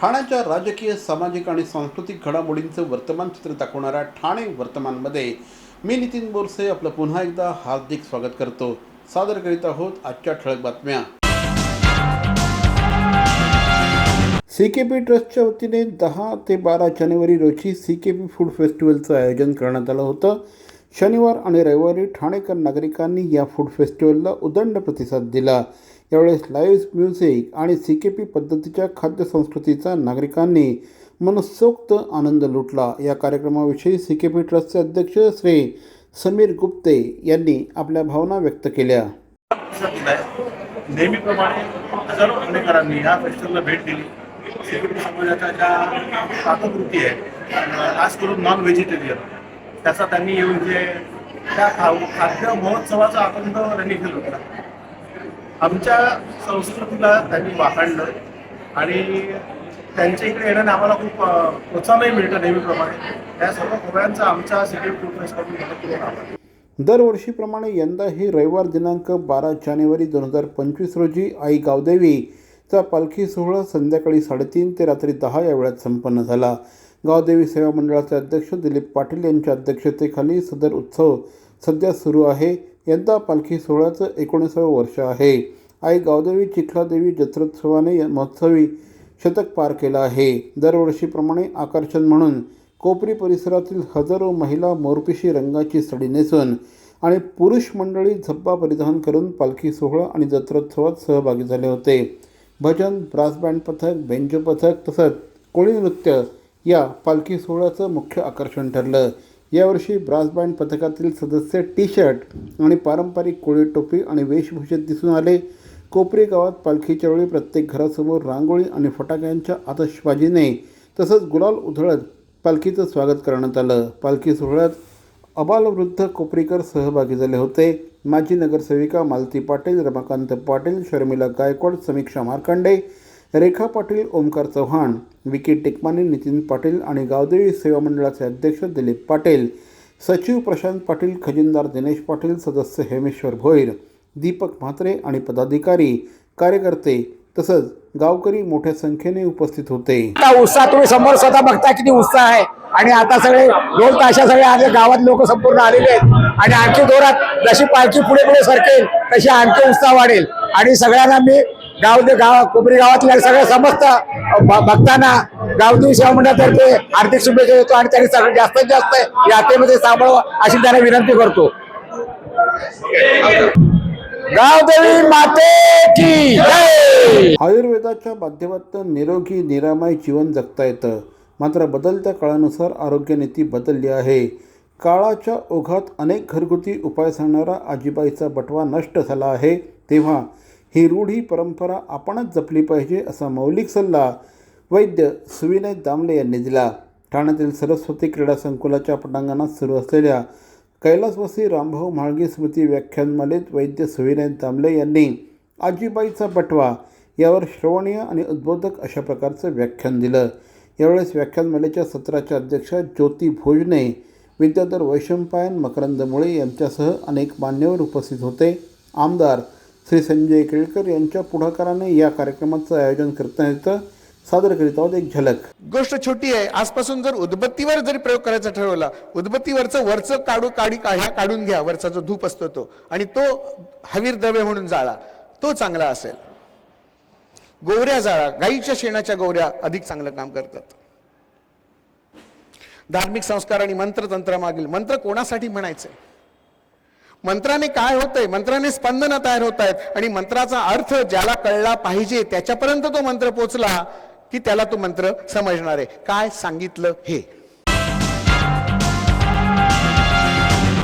ठाण्याच्या राजकीय सामाजिक आणि सांस्कृतिक घडामोडींचं वर्तमान चित्र दाखवणाऱ्या ठाणे वर्तमानमध्ये मी नितीन बोरसे आपलं पुन्हा एकदा हार्दिक स्वागत करतो. सादर करीत आहोत आजच्या ठळक बातम्या. सी के पी ट्रस्टच्या वतीने दहा ते बारा जानेवारी रोजी सी के पी फूड फेस्टिवलचं आयोजन करण्यात आलं होतं. शनिवार आणि रविवारी ठाणेकर नागरिकांनी या फूड फेस्टिवलला उदंड प्रतिसाद दिला. यावेळेस लाईव्ह म्युझिक आणि सी के पी पद्धतीच्या खाद्यसंस्कृतीचा नागरिकांनी मनसोक्त आनंद लुटला. या कार्यक्रमाविषयी सी के पी ट्रस्टचे अध्यक्ष श्री समीर गुप्ते यांनी आपल्या भावना व्यक्त केल्या. नेहमीप्रमाणे हजारो ठाणेकरांनी या फेस्टिवलला भेट दिली. सिक्युरिटी समाजाच्या ज्या पाककृती आहे खास करून नॉन व्हेजिटेरियन त्याचा त्यांनी येऊन जे त्या खाऊ खाद्य महोत्सवाचा आनंद त्यांनी घेत होता आमच्या संस्कृतीला त्यांनी वाखाणलं आणि त्यांच्या इकडे येण्याने आम्हाला खूप प्रोत्साहनही मिळतं नेहमीप्रमाणे. त्या सर्व खोऱ्यांचा आमच्या सिटी फूड फेस्टकडून मनपूर्वक आभार दरवर्षीप्रमाणे यंदाही रविवार दिनांक बारा जानेवारी दोन हजार पंचवीस रोजी आई गावदेवीचा पालखी सोहळा संध्याकाळी साडेतीन ते रात्री दहा या वेळात संपन्न झाला. गावदेवी सेवा मंडळाचे अध्यक्ष दिलीप पाटील यांच्या अध्यक्षतेखाली सदर उत्सव सध्या सुरू आहे. यंदा पालखी सोहळ्याचं एकोणीसावं वर्ष आहे. आई गावदेवी चिखलादेवी जत्रोत्सवाने या महोत्सवी शतक पार केलं आहे. दरवर्षीप्रमाणे आकर्षण म्हणून कोपरी परिसरातील हजारो महिला मोरपिशी रंगाची सडी नेसून आणि पुरुष मंडळी झब्बा परिधान करून पालखी सोहळा आणि जत्रोत्सवात सहभागी झाले होते. भजन ब्रासबँड पथक बेंजो पथक तसंच कोळी नृत्य या पालखी सोहळ्याचं मुख्य आकर्षण ठरलं. यावर्षी ब्रासबँड पथकातील सदस्य टी शर्ट आणि पारंपरिक कोळी टोपी आणि वेशभूषेत दिसून आले. कोपरी गावात पालखीच्या वेळी प्रत्येक घरासमोर रांगोळी आणि फटाक्यांच्या आतषबाजीने तसंच गुलाल उधळत पालखीचं स्वागत करण्यात आलं. पालखी सोहळ्यात अबालवृद्ध कोपरीकर सहभागी झाले होते. माजी नगरसेविका मालती पाटील रमाकांत पाटील शर्मिला गायकवाड समीक्षा मार्कंडे रेखा पाटील ओमकार चव्हाण विकी टिकमाने नितीन पाटील आणि गावदेवी सेवा मंडळाचे अध्यक्ष दिलीप पाटील सचिव प्रशांत पाटील खजिनदार दिनेश पाटील सदस्य हेमेश्वर भोईर दीपक म्हात्रे आणि पदाधिकारी कार्यकर्ते तसंच गावकरी मोठ्या संख्येने उपस्थित होते. उत्साह तुम्ही समोर स्वतः बघता किती उत्साह आहे. आणि आता सगळे दोन ताशा सगळे आले गावात लोक संपूर्ण आलेले आहेत. आणि आणखी जोरात जशी पालखी पुढे पुढे सरकेल तशी आणखी उत्साह वाढेल. आणि सगळ्यांना मी गाव गाव कोपरी गावातल्या सगळ्या समस्त भक्तांना गावदेवी सेवा मंडळातर्फे आर्थिक शुभेच्छा देतो आणि त्यांनी सगळं जास्तीत जास्त यात्रेमध्ये सापडावं अशी त्यांना विनंती करतो. गावदेवी माते की जय! आयुर्वेदाच्या माध्यमातून निरोगी निरामय जीवन जगता येतं. मात्र बदलत्या काळानुसार आरोग्य नीती बदलली आहे. काळाच्या ओघात अनेक घरगुती उपाय सांगणारा आजीबाईचा बटवा नष्ट झाला आहे. तेव्हा ही रूढी परंपरा आपणच जपली पाहिजे असा मौलिक सल्ला वैद्य सुविनय दामले यांनी दिला. ठाण्यातील सरस्वती क्रीडा संकुलाच्या पटांगणात सुरू असलेल्या कैलासवासी रामभाऊ म्हाळगी स्मृती व्याख्यानमालेत वैद्य सुविनय दामले यांनी आजीबाईचा बटवा यावर श्रवणीय आणि उद्बोधक अशा प्रकारचं व्याख्यान दिलं. यावेळेस व्याख्यानमालेच्या सत्राच्या अध्यक्षा ज्योती भोजने विद्याधर वैशंपायन मकरंद मुळे यांच्यासह अनेक मान्यवर उपस्थित होते. आमदार श्री संजय केळकर यांच्या पुढाकाराने या कार्यक्रमाचं आयोजन करता येतं. सादर करीत आहोत एक झलक. गोष्ट छोटी आहे. आजपासून जर उदबत्तीवर जरी प्रयोग करायचा ठरवला उदबत्तीवरचं वरचं काढू काढी काढ्या काढून घ्या. वरचा जो धूप असतो तो. आणि तो हवीर द्रव्य म्हणून जाळा. तो चांगला असेल. गोवऱ्या जाळा. गाईच्या शेणाच्या गोवऱ्या अधिक चांगलं काम करतात. धार्मिक संस्कार आणि मंत्रतंत्र मागील मंत्र कोणासाठी म्हणायचे? मंत्राने काय होतंय? मंत्राने स्पंदनं तयार होत आहेत आणि मंत्राचा अर्थ ज्याला कळला पाहिजे त्याच्यापर्यंत तो मंत्र पोचला की त्याला तो मंत्र समजणार आहे. काय सांगितलं हे?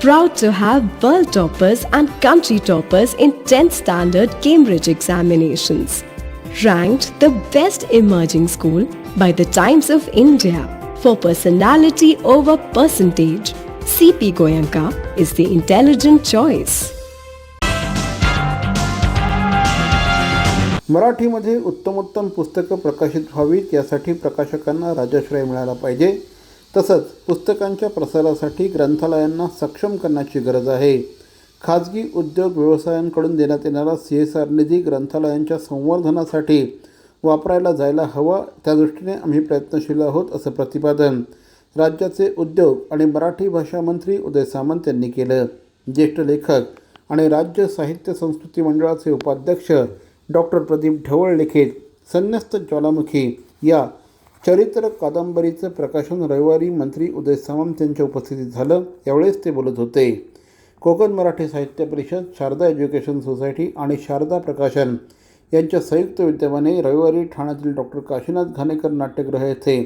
Proud to have world toppers and country toppers in 10th standard Cambridge examinations. Ranked the best emerging school by the Times of India. For personality over percentage, CP Goyanka is the intelligent choice. मराठीमध्ये उत्तमोत्तम पुस्तकं प्रकाशित व्हावीत यासाठी प्रकाशकांना राजाश्रय मिळाला पाहिजे तसंच पुस्तकांच्या प्रसारासाठी ग्रंथालयांना सक्षम करण्याची गरज आहे. खाजगी उद्योग व्यवसायांकडून देण्यात येणारा सी एस आर निधी ग्रंथालयांच्या संवर्धनासाठी वापरायला जायला हवा. त्या दृष्टीने आम्ही प्रयत्नशील आहोत असं प्रतिपादन राज्याचे उद्योग आणि मराठी भाषा मंत्री उदय सामंत यांनी केलं. ज्येष्ठ लेखक आणि राज्य साहित्य संस्कृती मंडळाचे उपाध्यक्ष डॉक्टर प्रदीप ढवळ लिखित संन्यस्त ज्वालामुखी या चरित्र कादंबरीचं प्रकाशन रविवारी मंत्री उदय सामंत यांच्या उपस्थितीत झालं. यावेळेस ते बोलत होते. कोकण मराठी साहित्य परिषद शारदा एज्युकेशन सोसायटी आणि शारदा प्रकाशन यांच्या संयुक्त विद्यमाने रविवारी ठाण्यातील डॉक्टर काशीनाथ घाणेकर नाट्यगृह येथे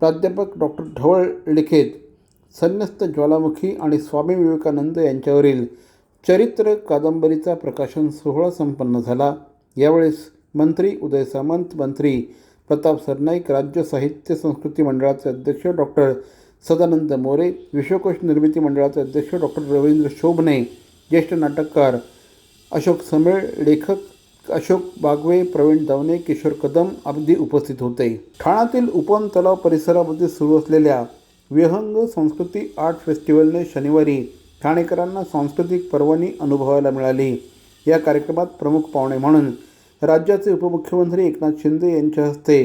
प्राध्यापक डॉक्टर ढवळ लिखित संन्यस्त ज्वालामुखी आणि स्वामी विवेकानंद यांच्यावरील चरित्र कादंबरीचा प्रकाशन सोहळा संपन्न झाला. यावेळेस मंत्री उदय सामंत मंत्री प्रताप सरनाईक राज्य साहित्य संस्कृती मंडळाचे अध्यक्ष डॉक्टर सदानंद मोरे विश्वकोश निर्मिती मंडळाचे अध्यक्ष डॉक्टर रवींद्र शोभणे ज्येष्ठ नाटककार अशोक समेळ लेखक अशोक बागवे प्रवीण दावणे किशोर कदम अगदी उपस्थित होते. ठाण्यातील उपन तलाव परिसरामध्ये सुरू असलेल्या विहंग संस्कृती आर्ट फेस्टिवलने शनिवारी ठाणेकरांना सांस्कृतिक पर्वणी अनुभवायला मिळाली. या कार्यक्रमात प्रमुख पाहुणे म्हणून राज्याचे उपमुख्यमंत्री एकनाथ शिंदे यांच्या हस्ते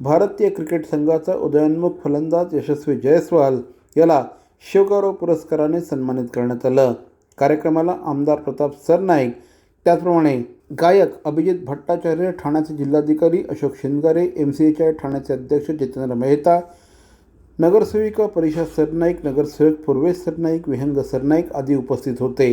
भारतीय क्रिकेट संघाचा उदयोन्मुख फलंदाज यशस्वी जयस्वाल याला शिवगौरव पुरस्काराने सन्मानित करण्यात आलं. कार्यक्रमाला आमदार प्रताप सरनाईक त्याचप्रमाणे गायक अभिजित भट्टाचार्य ठाण्याचे जिल्हाधिकारी Ashok Shindgare M C H I ठाण्याचे अध्यक्ष जितेंद्र मेहता नगरसेविका परिषद सरनाईक नगरसेवक पूर्वेश सरनाईक विहंग सरनाईक आदी उपस्थित होते.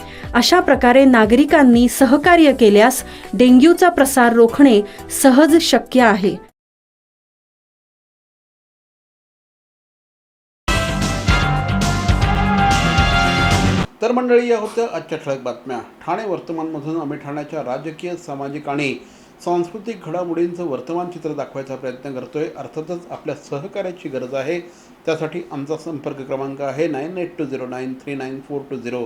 अशा प्रकारे नागरिकांनी सहकार्य केल्यास डेंग्यूचा प्रसार रोखणे सहज शक्य आहे. तर मंडळी या होत्या आजच्या ठळक बातम्या. ठाणे वर्तमानमधून आम्ही ठाण्याच्या राजकीय सामाजिक आणि सांस्कृतिक घडामोडींचं वर्तमान चित्र दाखवायचा प्रयत्न करतोय. अर्थातच आपल्या सहकार्याची गरज आहे. त्यासाठी आमचा संपर्क क्रमांक आहे nine eight two zero nine three nine four two zero.